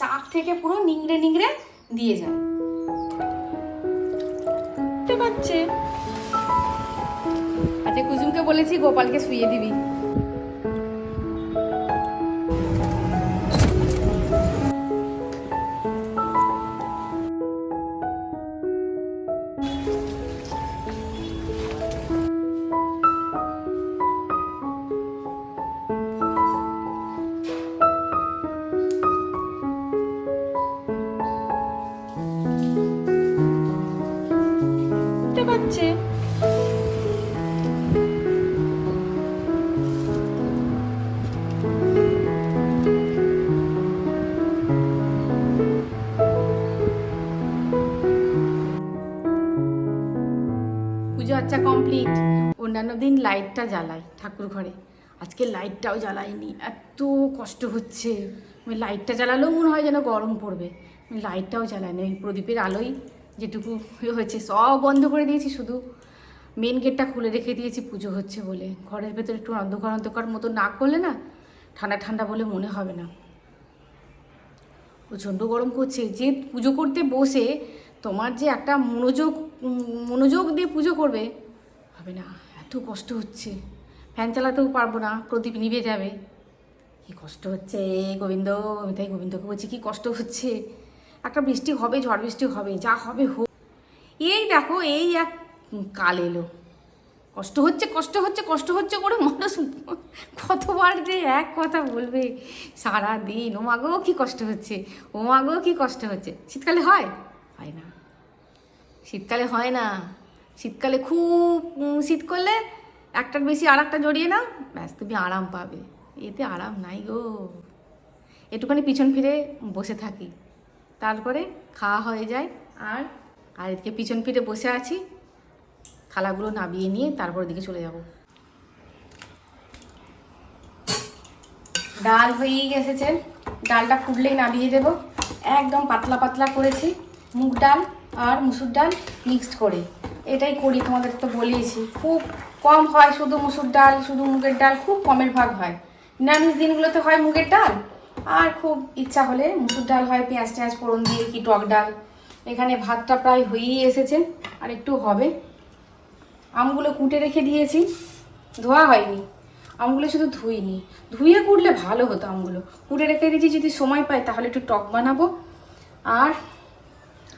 চাপ থেকে পুরো নিংড়ে নিংড়ে দিয়ে যায়। বুঝতে পারছে। আচ্ছা কুসুমকে বলেছি গোপালকে শুয়ে দিবি। আচ্ছা কমপ্লিট অন্যান্য দিন লাইটটা জ্বালাই ঠাকুর ঘরে। আজকে লাইটটাও জ্বালাইনি, এত কষ্ট হচ্ছে। আমি লাইটটা জ্বালালেও মনে হয় যেন গরম পড়বে। আমি লাইটটাও জ্বালাইনি, ওই প্রদীপের আলোই যেটুকু ইয়ে হয়েছে, সব বন্ধ করে দিয়েছি শুধু। মেন গেটটা খুলে রেখে দিয়েছি, পুজো হচ্ছে বলে। ঘরের ভেতরে একটু অন্ধকার অন্ধকার মতো না করলে না ঠান্ডা ঠান্ডা বলে মনে হবে না। প্রচণ্ড গরম করছে। যে পুজো করতে বসে তোমার যে একটা মনোযোগ মনোযোগ দিয়ে পুজো করবে হবে না, এত কষ্ট হচ্ছে। ফ্যান চালাতেও পারব না, প্রদীপ নিভে যাবে। কি কষ্ট হচ্ছে এ গোবিন্দ, আমি তাই গোবিন্দকে বলছি, কি কষ্ট হচ্ছে। একটা বৃষ্টি হবে, ঝড় বৃষ্টি হবে, যা হবে হোক। এই দেখো, এই এক কাল এলো। কষ্ট হচ্ছে কষ্ট হচ্ছে কষ্ট হচ্ছে করে মানুষ কতবার যে এক কথা বলবে। সারা দিন ও মাগো কি কষ্ট হচ্ছে ও মাগো কী কষ্ট হচ্ছে। শীতকালে হয়? হয় না। শীতকালে হয় না। শীতকালে খুব শীত করলে একটার বেশি আর একটা জড়িয়ে নাও, ব্যাস তুমি আরাম পাবে। এতে আরাম নাই গো। একটুখানি পিছন ফিরে বসে থাকি। তারপরে খাওয়া হয়ে যায় আর আর এদিকে পিছন ফিরে বসে আছি। থালাগুলো নাবিয়ে নিয়ে তারপর দিকে চলে যাব। ডাল হয়েই গেছেছে ডালটা ফুটলেই নাবিয়ে দেব। একদম পাতলা পাতলা করেছি। মুগ ডাল আর মুসুর ডাল মিক্সড করে। এটাই করি, তোমাদের তো বলিয়েছি খুব কম হয় শুধু মুসুর ডাল, শুধু মুগের ডাল, খুব কমের ভাগ হয়। নিরামিষ দিনগুলোতে হয় মুগের ডাল। আর খুব ইচ্ছা হলে মুসুর ডাল হয়, পেঁয়াজ টেঁয়াজ ফোড়ন দিয়ে কি টক ডাল। এখানে ভাতটা প্রায় হয়েই এসেছে, আর একটু হবে। আমগুলো কুটে রেখে দিয়েছি। ধোয়া হয়নি। আমগুলো শুধু ধুইনি। ধুয়ে কুটলে ভালো হতো আমগুলো। কুটে রেখে দিয়েছি, যদি সময় পাই তাহলে একটু টক বানাবো। আর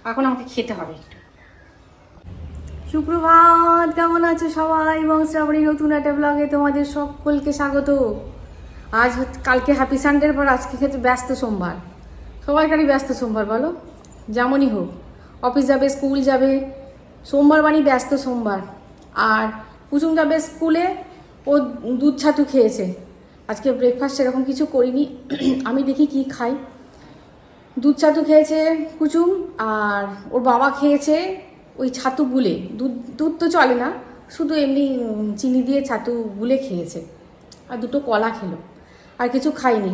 এখন আমাকে খেতে হবে একটু। সুপ্রভাত, কেমন আছো সবাই? এবং শ্রাবণী নতুন একটা ব্লগে তোমাদের সকলকে স্বাগত। আজ কালকে হ্যাপি সানডের পর আজকে খেতে ব্যস্ত সোমবার। সবার সবাইকারই ব্যস্ত সোমবার, বলো? যেমনই হোক অফিস যাবে স্কুল যাবে, সোমবার মানে ব্যস্ত সোমবার। আর কুসুম যাবে স্কুলে ও দুধ ছাতু খেয়েছে। আজকে ব্রেকফাস্ট সেরকম কিছু করিনি। আমি দেখি কি খাই। দুধ ছাতু খেয়েছে কুচুম আর ওর বাবা খেয়েছে ওই ছাতু গুলে। দুধ দুধ তো চলে না, শুধু এমনি চিনি দিয়ে ছাতু গুলে খেয়েছে। আর দুটো কলা খেলো, আর কিছু খাইনি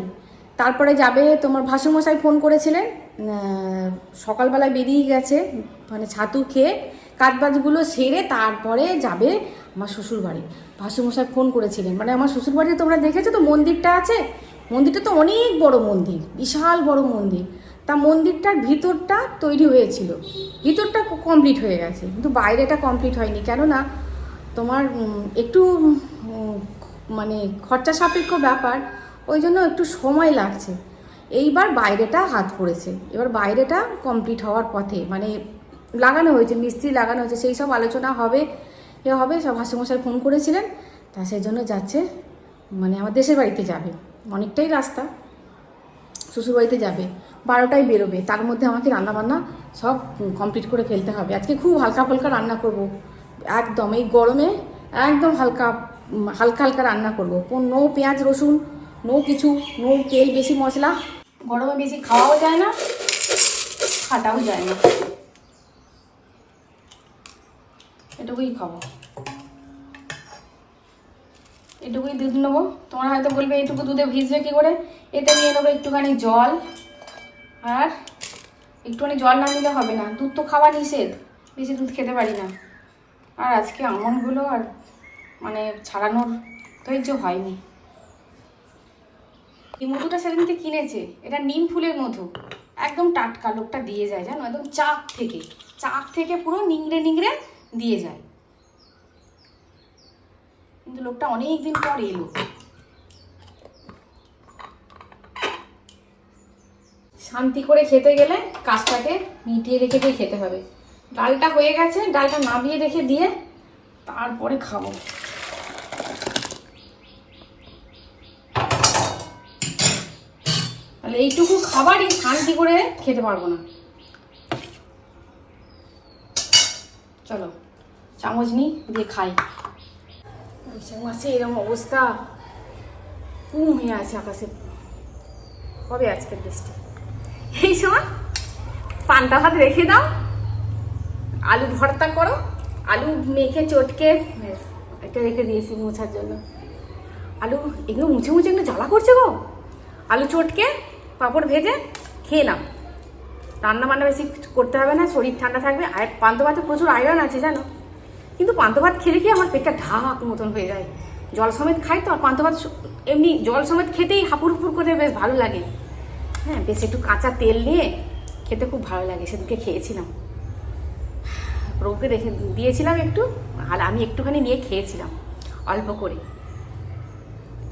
তারপরে যাবে তোমার ভাসুমশাই ফোন করেছিলেন সকালবেলায় বেরিয়ে গেছে মানে ছাতু খেয়ে কাজবাজগুলো সেরে তারপরে যাবে আমার শ্বশুরবাড়ি। ভাসুমশাই ফোন করেছিলেন মানে আমার শ্বশুর বাড়িতে তোমরা দেখেছ তো মন্দিরটা আছে? মন্দিরটা তো অনেক বড় মন্দির, বিশাল বড় মন্দির। তা মন্দিরটার ভিতরটা তৈরি হয়েছিল। ভিতরটা কমপ্লিট হয়ে গেছে। কিন্তু বাইরেটা কমপ্লিট হয়নি। কেননা তোমার একটু মানে খরচা সাপেক্ষ ব্যাপার, ওই জন্য একটু সময় লাগছে। এইবার বাইরেটা হাত পড়েছে। এবার বাইরেটা কমপ্লিট হওয়ার পথে মানে লাগানো হয়েছে, মিস্ত্রি লাগানো হয়েছে, সেই সব আলোচনা হবে, এ হবে, সব হাসিমশাই ফোন করেছিলেন। তা সেই জন্য যাচ্ছে মানে আমার দেশের বাড়িতে যাবে। অনেকটাই রাস্তা, শ্বশুরবাড়িতে যাবে। বারোটায় বেরোবে। তার মধ্যে আমাকে রান্নাবান্না সব কমপ্লিট করে ফেলতে হবে। আজকে খুব হালকা ফালকা রান্না করব। একদম, এই গরমে একদম হালকা হালকা হালকা রান্না করব। নো পেঁয়াজ, রসুন, নো কিছু, নো তেল, বেশি মশলা। গরমে বেশি খাওয়াও যায় না, খাটাও যায় না। এটুকুই খাব। এটুকুই দুধ নেব। তোমরা হয়তো বলবে এটুকু দুধে ভিজবে কি করে? এতে নিয়ে নেব একটুখানি জল। আর একটুখানি জল না নিলে হবে না। দুধ তো খাওয়া নিষেধ। বেশি দুধ খেতে পারি না। আর আজকে আমনগুলো আর মানে ছাড়ানোর ধৈর্য হয়নি। এই মধুটা সেদিনকে কিনেছে। এটা নিম ফুলের মধু। একদম টাটকা, লোকটা দিয়ে যায়, জানো? একদম চাক থেকে। চাক থেকে পুরো নিংড়ে নিংড়ে দিয়ে যায়। কিন্তু লোকটা অনেক দিন পর এলো। শান্তি করে খেতে গেলে কাজটাকে মিটিয়ে রেখে দিয়ে খেতে হবে। ডালটা হয়ে গেছে, ডালটা নামিয়ে রেখে দিয়ে তারপরে খাব। তাহলে এইটুকু খাবারই শান্তি করে খেতে পারব না। চলো, চামচ নিই, দিয়ে খাই। মাসে, এরকম অবস্থা। কুম হয়ে আছে আকাশে। কবে আজকের বৃষ্টি? এই সময় পান্তা ভাত রেখে দাও, আলু ভর্তা করো, আলু মেখে চটকে এটা রেখে দিয়েছি মোছার জন্য। আলু এগুলো মুছে মুছে একটু জ্বালা করছে গো। আলু চটকে, পাঁপড় ভেজে খেয়ে নাও। রান্না বান্না বেশি করতে হবে না, শরীর ঠান্ডা থাকবে। আর পান্ত ভাতে প্রচুর আয়রন আছে, জানো? কিন্তু পান্ত ভাত খেলে কি আমার পেটটা ঢাক মতন হয়ে যায়? জল সমেত খাই তো, আর পান্ত ভাত এমনি জল সমেত খেতেই হাপুর হুপুর করে বেশ ভালো লাগে। হ্যাঁ বেশ একটু কাঁচা তেল নিয়ে খেতে খুব ভালো লাগে, সেদিনকে খেয়েছিলাম। প্রভুকে দেখে দিয়েছিলাম একটু, আর আমি একটুখানি নিয়ে খেয়েছিলাম, অল্প করে।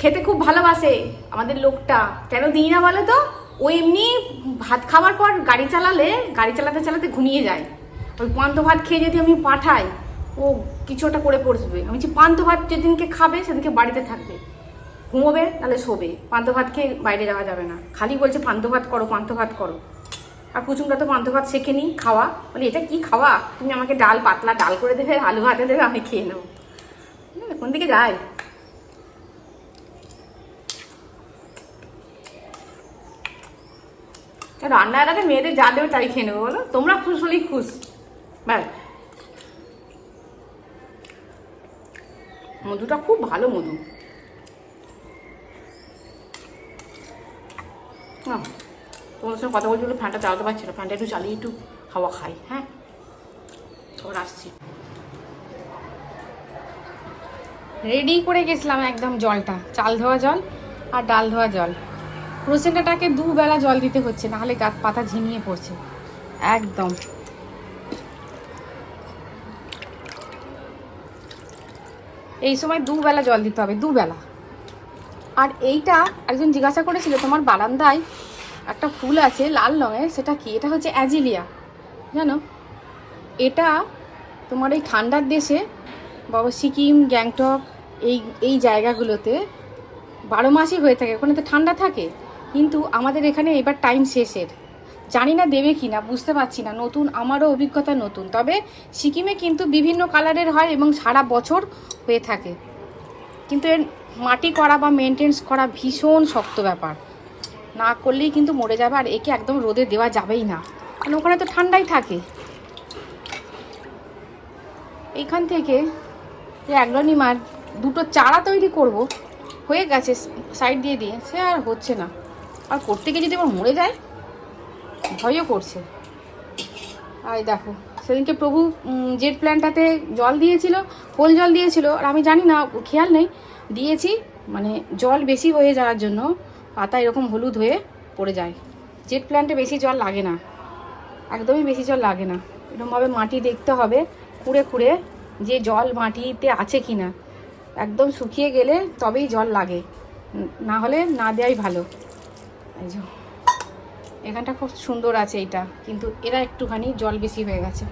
খেতে খুব ভালোবাসে আমাদের লোকটা, কেন দিই না বলো তো ও এমনি ভাত খাওয়ার পর গাড়ি চালালে, গাড়ি চালাতে চালাতে ঘুমিয়ে যায়। ওই পান্ত ভাত খেয়ে যদি আমি পাঠাই, ও কিছু একটা করে পড়বে আমি বলছি, পান্ত ভাত যেদিনকে খাবে, সেদিনকে বাড়িতে থাকবে। ঘুমোবে, তাহলে শোবে। পান্ত ভাত খেয়ে বাইরে যাওয়া যাবে না। খালি বলছে, পান্ত ভাত করো, পান্ত ভাত করো। আর কুচুমটা তো পান্ত ভাত শেখে নি, খাওয়া। বলে, এটা কি খাওয়া? তুমি আমাকে ডাল পাতলা ডাল করে দেবে, আলু ভাতে দেবে, আমি খেয়ে নেব। কোন দিকে যায়? রান্না এলাকাতে মেয়েদের যা দেবে তাই খেয়ে নেব, বলো? তোমরা খুশ হলেই খুশ। ব্যাস। মধুটা খুব ভালো মধু। না তোমার সঙ্গে কথা বলছি বলে ফ্যানটা চালাতে পারছি না। ফ্যানটা একটু চালিয়ে একটু হাওয়া খাই হ্যাঁ? তোর আসছি। রেডি করে গেছিলাম একদম জলটা। চাল ধোয়া জল আর ডাল ধোয়া জল। ক্রোসেন্টাটাকে দুবেলা জল দিতে হচ্ছে, নাহলে গাছ পাতা ঝিমিয়ে পড়ছে। একদম। এই সময় দুবেলা জল দিতে হবে, দুবেলা। আর এইটা একজন জিজ্ঞাসা করেছিল, তোমার বারান্দায় একটা ফুল আছে লাল রঙের, সেটা কি? এটা হচ্ছে অ্যাজিলিয়া, জানো? এটা তোমার এই ঠান্ডার দেশে বাবা সিকিম, গ্যাংটক, এই এই জায়গাগুলোতে বারো মাসই হয়ে থাকে। ওখানে তো ঠান্ডা থাকে। কিন্তু আমাদের এখানে এবার টাইম শেষের। জানি না দেবে কি না, বুঝতে পারছি না। নতুন, আমারও অভিজ্ঞতা নতুন। তবে সিকিমে কিন্তু বিভিন্ন কালারের হয় এবং সারা বছর হয়ে থাকে। কিন্তু এর মাটি করা বা মেনটেন্স করা ভীষণ শক্ত ব্যাপার। না করলেই কিন্তু মরে যাবে আর একে একদম রোদে দেওয়া যাবেই না। কারণ ওখানে তো ঠান্ডাই থাকে। এইখান থেকে যে অ্যাগ্রোনিমার দুটো চারা তৈরি করব। হয়ে গেছে সাইড দিয়ে দিয়ে, সে আর হচ্ছে না। আর করতে গিয়ে যদি আবার মরে যায়, ভয়ও করছে। আর দেখো, সেদিনকে প্রভু জেট প্ল্যানটাতে জল দিয়েছিল কোল জল দিয়েছিল, আর আমি জানি না, খেয়াল নেই। দিয়েছি মানে জল বেশি হয়ে যাওয়ার জন্য পাতা এরকম হলুদ হয়ে পড়ে যায়। জেট প্ল্যান্টে বেশি জল লাগে না। একদমই বেশি জল লাগে না। এরকমভাবে মাটি দেখতে হবে, খুঁড়ে খুঁড়ে যে জল মাটিতে আছে কি না একদম শুকিয়ে গেলে তবেই জল লাগে। না হলে না দেওয়াই ভালো। এই যে, এখানটা খুব সুন্দর আছে এটা, কিন্তু এরা একটুখানি জল বেশি হয়ে গেছে।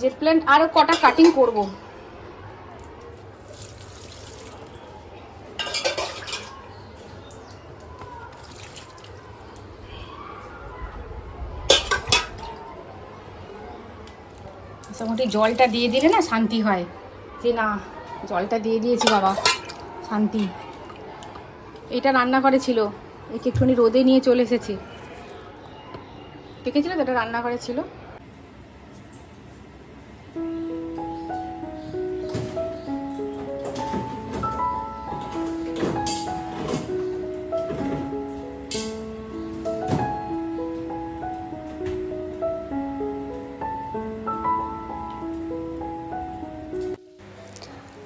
জেট প্ল্যান্ট আরও কটা কাটিং করব মোটামুটি জলটা দিয়ে দিলে না শান্তি হয়। যে না, জলটা দিয়ে দিয়েছি বাবা, শান্তি। এটা রান্নাঘরে ছিল, একে একটুখানি রোদে নিয়ে চলে এসেছি। দেখেছিল তো এটা রান্নাঘরে ছিল?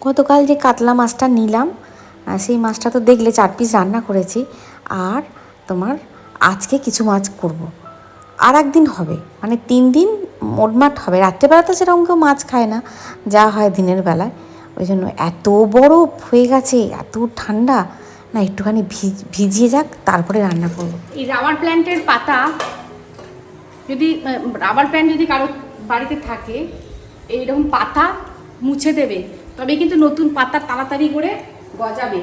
গতকাল যে কাতলা মাছটা নিলাম সেই মাছটা তো দেখলে চার পিস রান্না করেছি। আর তোমার আজকে কিছু মাছ করব। আর একদিন হবে মানে তিন দিন মোটমাট হবে। রাত্রেবেলা তো সেরকম কেউ মাছ খায় না, যা হয় দিনের বেলায়। ওই জন্য এত বরফ হয়ে গেছে, এত ঠান্ডা। না, একটুখানি ভিজ ভিজিয়ে যাক, তারপরে রান্না করব। এই রাবার প্ল্যান্টের পাতা, যদি রাবার প্ল্যান্ট যদি কারও বাড়িতে থাকে, এইরকম পাতা মুছে দেবে। তবে কিন্তু নতুন পাতা তাড়াতাড়ি করে গজাবে।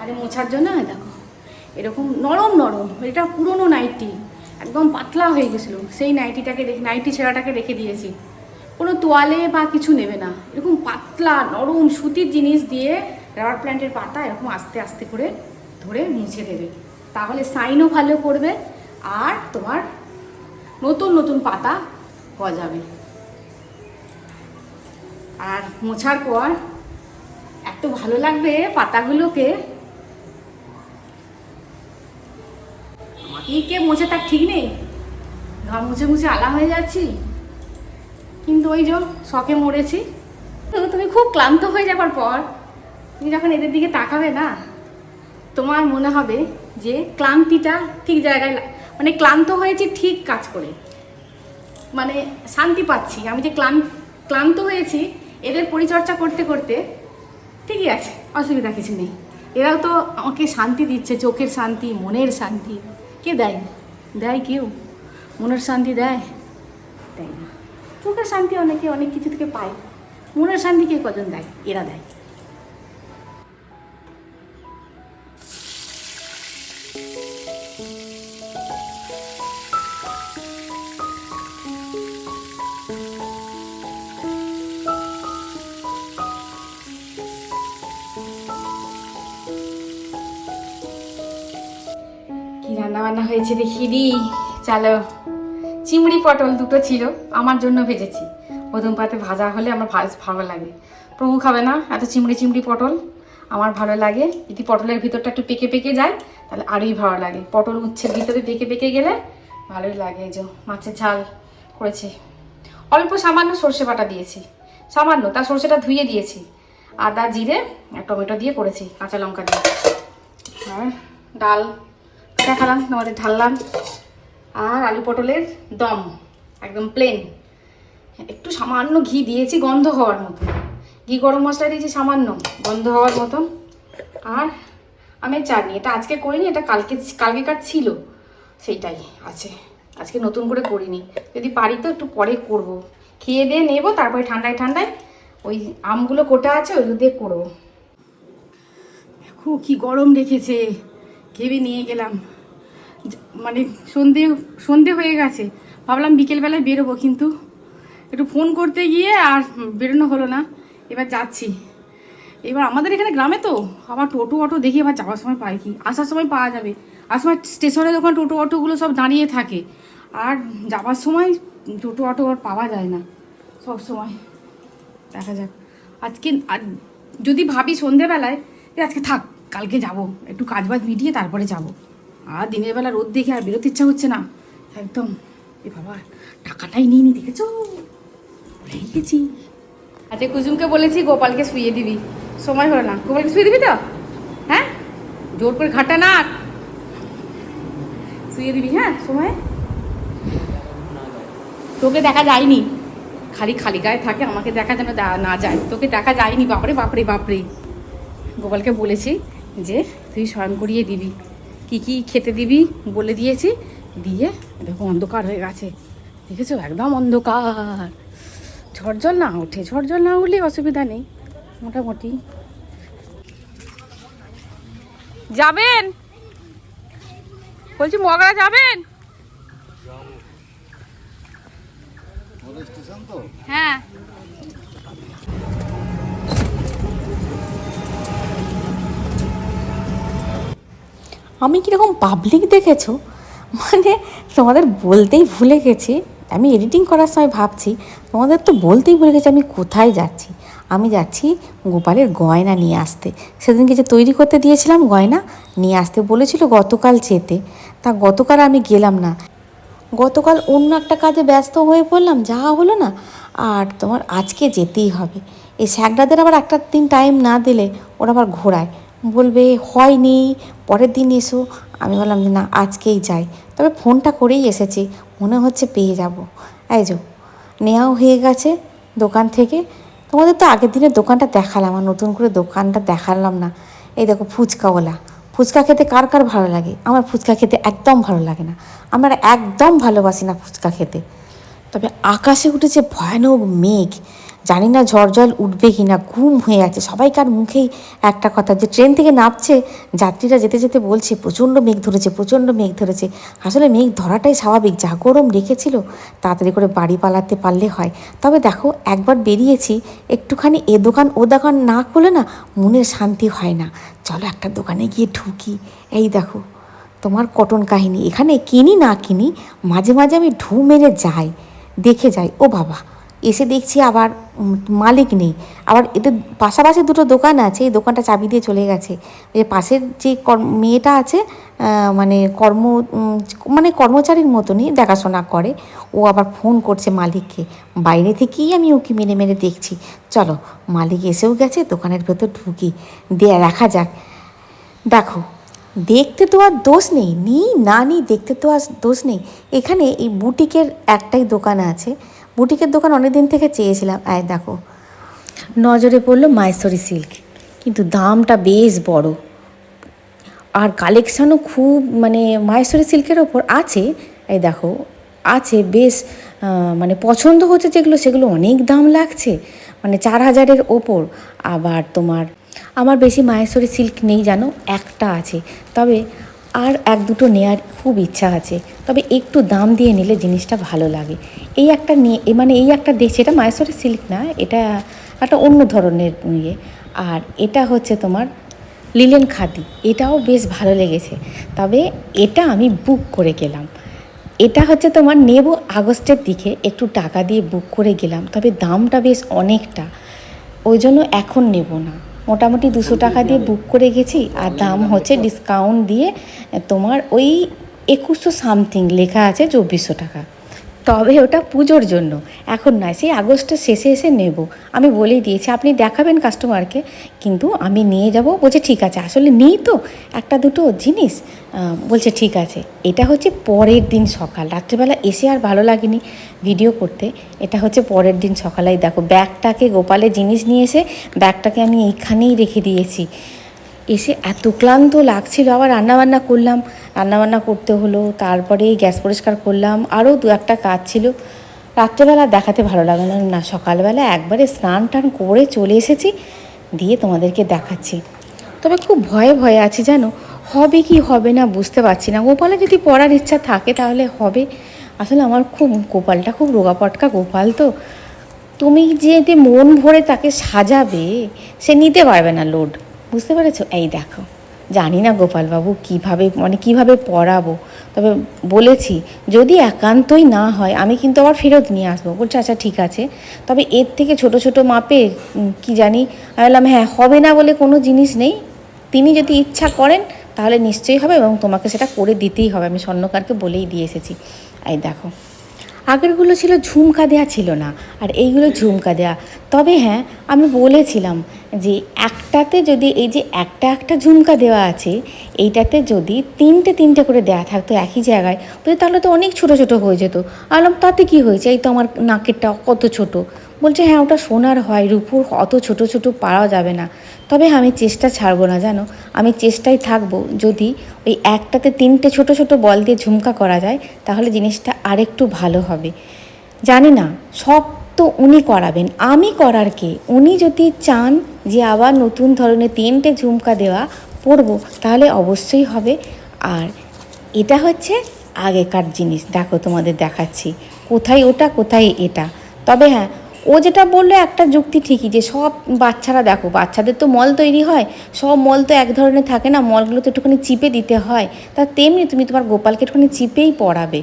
আরে মোছার জন্য এই দেখো। এরকম নরম নরম, এটা পুরনো নাইটি, একদম পাতলা হয়ে গেছিল। সেই নাইটিটাকে রেখে, নাইটি ছেঁড়াটাকে রেখে দিয়েছি। কোনো তোয়ালে বা কিছু নেবে না। এরকম পাতলা, নরম সুতির জিনিস দিয়ে রাবার প্ল্যান্টের পাতা এরকম আস্তে আস্তে করে ধরে মুছে দেবে। তাহলে সাইনও ভালো করবে আর তোমার নতুন নতুন পাতা গজাবে। আর মোছার পর এত ভালো লাগবে পাতাগুলোকে। কি কে মোছে, তার ঠিক নেই? ঘর মুছে মুছে আলা হয়ে যাচ্ছি। কিন্তু ওই যে শখে মরেছি। তো তুমি খুব ক্লান্ত হয়ে যাবার পর তুমি যখন এদের দিকে তাকাবে না, তোমার মনে হবে যে ক্লান্তিটা ঠিক জায়গায় মানে ক্লান্ত হয়েছি ঠিক কাজ করে। মানে শান্তি পাচ্ছি। আমি যে ক্লান্ত ক্লান্ত হয়েছি এদের পরিচর্যা করতে করতে ঠিকই আছে, অসুবিধা কিছু নেই। এরাও তো আমাকে শান্তি দিচ্ছে, চোখের শান্তি, মনের শান্তি। কে দেয়? দেয় কেউ? মনের শান্তি দেয়? দেয় না। চোখের শান্তি অনেকে অনেক কিছু থেকে পায়। মনের শান্তি কে কজন দেয়? এরা দেয়। হয়েছে দেখিয়ে দিই চলো। চিংড়ি, পটল দুটো ছিল, আমার জন্য ভেজেছি। প্রথম পাতে ভাজা হলে আমার ভাজ- ভালো লাগে। প্রভু খাবে না? এত চিমড়ি চিমড়ি পটল। আমার ভালো লাগে। যদি পটলের ভিতরটা একটু পেকে পেকে যায়, তাহলে আরোই ভালো লাগে। পটল উচ্ছের ভিতরে পেকে পেকে গেলে ভালোই লাগে। এই যে মাছের ঝাল করেছি। অল্প সামান্য সর্ষে বাটা দিয়েছি। সামান্য তার সর্ষেটা ধুয়ে দিয়েছি। আদা, জিরে আর টমেটো দিয়ে করেছি, কাঁচা লঙ্কা দিয়ে। আর ডাল। দেখালাম তোমাদের ঢাললাম। আর আলু পটলের দম, একদম প্লেন একটু সামান্য ঘি দিয়েছি গন্ধ হওয়ার মতো। ঘি গরম মশলা দিয়েছি সামান্য গন্ধ হওয়ার মতো। আর আমি চাটনি, এটা আজকে করিনি, এটা কালকে, কালকেকার ছিল। সেইটাই আছে। আজকে নতুন করে করিনি। যদি পারি তো একটু পরে করব। খেয়ে দিয়ে নেব, তারপরে ঠান্ডায় ঠান্ডায় ওই আমগুলো কোটা আছে ওইগুলো দিয়ে করব। দেখো কি গরম রেখেছে। ভেবে নিয়ে গেলাম। মানে সন্ধে সন্ধে হয়ে গেছে। ভাবলাম বিকেলবেলায় বেরোবো, কিন্তু একটু ফোন করতে গিয়ে আর বেরোনো হলো না। এবার যাচ্ছি। এবার আমাদের এখানে গ্রামে তো, আবার টোটো অটো দেখি আবার যাওয়ার সময় পাই কি? আসার সময় পাওয়া যাবে। আসার সময় স্টেশনে দোকান টোটো অটোগুলো সব দাঁড়িয়ে থাকে, আর যাওয়ার সময় টোটো অটো আর পাওয়া যায় না, সব সময়। দেখা যাক। আজকে যদি ভাবি সন্ধেবেলায়, যে আজকে থাক, কালকে যাব, একটু কাজ বাজ মিটিয়ে তারপরে যাব। আর দিনের বেলা রোদ দেখে আর বেরোতে ইচ্ছা হচ্ছে না। একদম, এ বাবা, টাকাটাই নিয়ে নি দেখেছ গেছি। আচ্ছা কুজুমকে বলেছি গোপালকে শুয়ে দিবি। সময় হলো না। গোপালকে শুয়ে দিবি তো? হ্যাঁ? জোর করে ঘাটা না শুয়ে দিবি হ্যাঁ সময়? তোকে দেখা যায়নি। খালি খালি গায়ে থাকে, আমাকে দেখা যেন না যায়। তোকে দেখা যায়নি, বাপরে বাপরে বাপরে। গোপালকে বলেছি যে, তুই স্মরণ করিয়ে দিবি। কি কি খেতে দিবি বলে দিয়েছি। দিয়ে দেখো অন্ধকার হয়ে গেছে। দেখেছ? একদম অন্ধকার। ঝড় জল না ওঠে। ঝড় জল না উঠলে অসুবিধা নেই। মোটামুটি। যাবেন? বলছি মগরা যাবেন? হ্যাঁ। আমি কীরকম পাবলিক দেখেছ? মানে তোমাদের বলতেই ভুলে গেছি। আমি এডিটিং করার সময় ভাবছি, তোমাদের তো বলতেই ভুলে গেছি আমি কোথায় যাচ্ছি। আমি যাচ্ছি গোপালের গয়না নিয়ে আসতে। সেদিনকে যে তৈরি করতে দিয়েছিলাম গয়না, নিয়ে আসতে বলেছিল গতকাল যেতে। তা গতকাল আমি গেলাম না। গতকাল অন্য একটা কাজে ব্যস্ত হয়ে পড়লাম যাওয়া হলো না। আর তোমার আজকে যেতেই হবে। এই স্যাকরাদের আবার একটা দিন টাইম না দিলে ওরা আবার ঘোরায়। বলবে, হয়নি, পরের দিন এসো। আমি বললাম যে না, আজকেই যাই। তবে ফোনটা করেই এসেছি, মনে হচ্ছে পেয়ে যাব। এই যো, নেওয়াও হয়ে গেছে দোকান থেকে। তোমাদের তো আগের দিনের দোকানটা দেখালাম, আর নতুন করে দোকানটা দেখালাম না। এই দেখো, ফুচকাওয়ালা। ফুচকা খেতে কার কার ভালো লাগে? আমার ফুচকা খেতে একদম ভালো লাগে না। আমার একদম ভালোবাসি না ফুচকা খেতে। তবে আকাশে উঠেছে ভয়ানক মেঘ। জানি না ঝড় জল উঠবে কি না ঘুম হয়ে আছে। সবাইকার মুখেই একটা কথা, যে ট্রেন থেকে নামছে, যাত্রীরা যেতে যেতে বলছে, প্রচণ্ড মেঘ ধরেছে, প্রচণ্ড মেঘ ধরেছে। আসলে মেঘ ধরাটাই স্বাভাবিক, যা গরম রেখেছিল, তাড়াতাড়ি করে বাড়ি পালাতে পারলে হয়। তবে দেখো, একবার বেরিয়েছি, একটুখানি এ দোকান, ও দোকান না করলে না মনের শান্তি হয় না। চলো একটা দোকানে গিয়ে ঢুকি। এই দেখো, তোমার কটন কাহিনী। এখানে কিনি না কিনি, মাঝে মাঝে আমি ঢু মেরে যাই, দেখে যাই। ও বাবা এসে দেখছি আবার মালিক নেই। আবার এদের পাশাপাশি দুটো দোকান আছে, এই দোকানটা চাবি দিয়ে চলে গেছে। যে পাশের যে মেয়েটা আছে মানে কর্ম মানে কর্মচারীর মতনই দেখাশোনা করে। ও আবার ফোন করছে মালিককে। বাইরে থেকেই আমি ওকে মেরে মেরে দেখছি। চলো, মালিক এসেও গেছে, দোকানের ভেতর ঢুকি। দিয়ে রাখা যাক। দেখো, দেখতে তো আর দোষ নেই। নিই না নিই দেখতে তো আর দোষ নেই। এখানে এই বুটিকের একটাই দোকান আছে। বুটিকের দোকান অনেক দিন থেকে চেয়েছিলাম। আয় দেখো, নজরে পড়ল মায়েশ্বরী সিল্ক। কিন্তু দামটা বেশ বড়। আর কালেকশানও খুব মানে মায়েশ্বরী সিল্কের ওপর আছে। এই দেখো, আছে বেশ মানে পছন্দ হচ্ছে যেগুলো, সেগুলো অনেক দাম লাগছে। মানে চার হাজারের ওপর। আবার তোমার, আমার বেশি মায়েশ্বরী সিল্ক নেই জানো, একটা আছে। তবে আর এক দুটো নেয়ার খুব ইচ্ছা আছে। তবে একটু দাম দিয়ে নিলে জিনিসটা ভালো লাগে। এই একটা নিয়ে মানে এই একটা দেখছি এটা মায়েশ্বরী সিল্ক না, এটা একটা অন্য ধরনের ইয়ে। আর এটা হচ্ছে তোমার লিলেন খাদি এটাও বেশ ভালো লেগেছে। তবে এটা আমি বুক করে গেলাম। এটা হচ্ছে তোমার নেব আগস্টের দিকে, একটু টাকা দিয়ে বুক করে গেলাম। তবে দামটা বেশ অনেকটা। ওই জন্য এখন নেব না। মোটামুটি দুশো টাকা দিয়ে বুক করে গেছি আর দাম হচ্ছে ডিসকাউন্ট দিয়ে তোমার ওই একুশশো সামথিং লেখা আছে চব্বিশশো টাকা। তবে ওটা পুজোর জন্য। এখন নয়, সেই আগস্টের শেষে এসে নেব। আমি বলেই দিয়েছি, আপনি দেখাবেন কাস্টমারকে কিন্তু আমি নিয়ে যাব। বলছে, ঠিক আছে। আসলে নিই তো, একটা দুটো জিনিস। বলছে, ঠিক আছে। এটা হচ্ছে পরের দিন সকাল। রাত্রেবেলা এসে আর ভালো লাগেনি ভিডিও করতে। এটা হচ্ছে পরের দিন সকালেই। দেখো, ব্যাগটাকে গোপালের জিনিস নিয়ে এসে, ব্যাগটাকে আমি এইখানেই রেখে দিয়েছি। এসে এত ক্লান্ত লাগছিল, আবার রান্নাবান্না করলাম। রান্নাবান্না করতে হলো তারপরে গ্যাস পরিষ্কার করলাম, আরও দু একটা কাজ ছিল। রাত্রেবেলা দেখাতে ভালো লাগল না সকালবেলা একবারে স্নান টান করে চলে এসেছি, দিয়ে তোমাদেরকে দেখাচ্ছি। তবে খুব ভয়ে ভয়ে আছি জানো, হবে কি হবে না বুঝতে পারছি না। গোপালে যদি পড়ার ইচ্ছা থাকে তাহলে হবে। আসলে আমার খুব, গোপালটা খুব রোগা পটকা গোপাল তো। তুমি যে মন ভরে তাকে সাজাবে, সে নিতে পারবে না লোড বুঝতে পেরেছ? এই দেখো জানি না গোপালবাবু কীভাবে মানে কীভাবে পড়াবো তবে বলেছি যদি একান্তই না হয় আমি কিন্তু আবার ফেরত নিয়ে আসব। বলছে আচ্ছা ঠিক আছে। তবে এর থেকে ছোট ছোট উম, কি জানি আমি বললাম হ্যাঁ হবে না বলে কোনো জিনিস নেই। তিনি যদি ইচ্ছা করেন তাহলে নিশ্চয়ই হবে এবং তোমাকে সেটা করে দিতেই হবে। আমি স্বর্ণকারকে বলেই দিয়ে এসেছি। এই দেখো আগেরগুলো ছিল ঝুমকা দেওয়া ছিল না, আর এইগুলো ঝুমকা দেওয়া তবে হ্যাঁ আমি বলেছিলাম যে একটাতে যদি এই যে একটা একটা ঝুমকা দেওয়া আছে, এইটাতে যদি তিনটে তিনটে করে দেওয়া থাকতো একই জায়গায় বলছে তাহলে তো অনেক ছোট ছোট হয়ে যেত। আলাম, তাতে কি হয়েছে? এই তো আমার নাকেরটা কত ছোট। বলছে হ্যাঁ ওটা সোনার হয় রূপুর অত ছোট ছোট পাওয়া যাবে না। তবে আমি চেষ্টা ছাড়বো না, জানো? আমি চেষ্টায় থাকব। যদি ওই একটাতে তিনটে ছোট ছোট বল দিয়ে ঝুমকা করা যায়, তাহলে জিনিসটা আরেকটু ভালো হবে। জানি না, সব তো উনি করাবেন। আমি করার কে? উনি যদি চান যে আবার নতুন ধরনের তিনটে ঝুমকা দেওয়া পরবো তাহলে অবশ্যই হবে। আর এটা হচ্ছে আগেকার জিনিস। দেখো তোমাদের দেখাচ্ছি। কোথায় ওটা, কোথায় এটা। তবে হ্যাঁ ও যেটা বলল একটা যুক্তি ঠিকই যে সব বাচ্চারা দেখো, বাচ্চাদের তো মল তৈরি হয়, সব মল তো এক ধরনের থাকে না মলগুলো তো একটুখানি চিপে দিতে হয়, তা তেমনি তুমি তোমার গোপালকে একটুখানি চিপেই পড়াবে।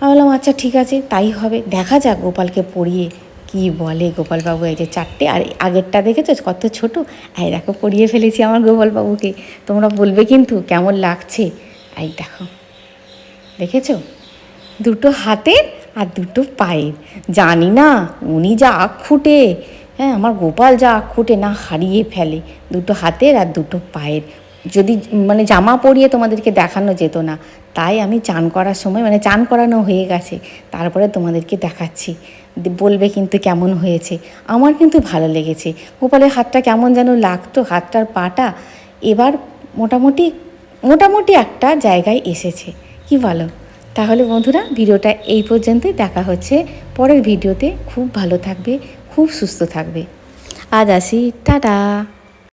আমি বললাম আচ্ছা ঠিক আছে, তাই হবে, দেখা যাক গোপালকে পড়িয়ে কি বলে গোপালবাবু এই যে চারটে, আর আগেরটা দেখেছ কত ছোট? এই দেখো, পড়িয়ে ফেলেছি আমার গোপালবাবুকে, তোমরা বলবে কিন্তু কেমন লাগছে। এই দেখো, দেখেছ? দুটো হাতের আর দুটো পায়ের। জানি না, উনি যা আখ ফুটে হ্যাঁ আমার গোপাল যা খুঁটে না হারিয়ে ফেলে। দুটো হাতের আর দুটো পায়ের। যদি মানে জামা পরিয়ে তোমাদেরকে দেখানো যেত না, তাই আমি চান করার সময় মানে চান করানো হয়ে গেছে। তারপরে তোমাদেরকে দেখাচ্ছি। বলবে কিন্তু কেমন হয়েছে। আমার কিন্তু ভালো লেগেছে। গোপালের হাতটা কেমন যেন লাগতো, হাতটার পাটা এবার মোটামুটি মোটামুটি একটা জায়গায় এসেছে। কি বলো? তাহলে বন্ধুরা ভিডিওটা এই পর্যন্তই। দেখা হচ্ছে পরের ভিডিওতে। খুব ভালো থাকবে, খুব সুস্থ থাকবে। আজ আসি, টাটা।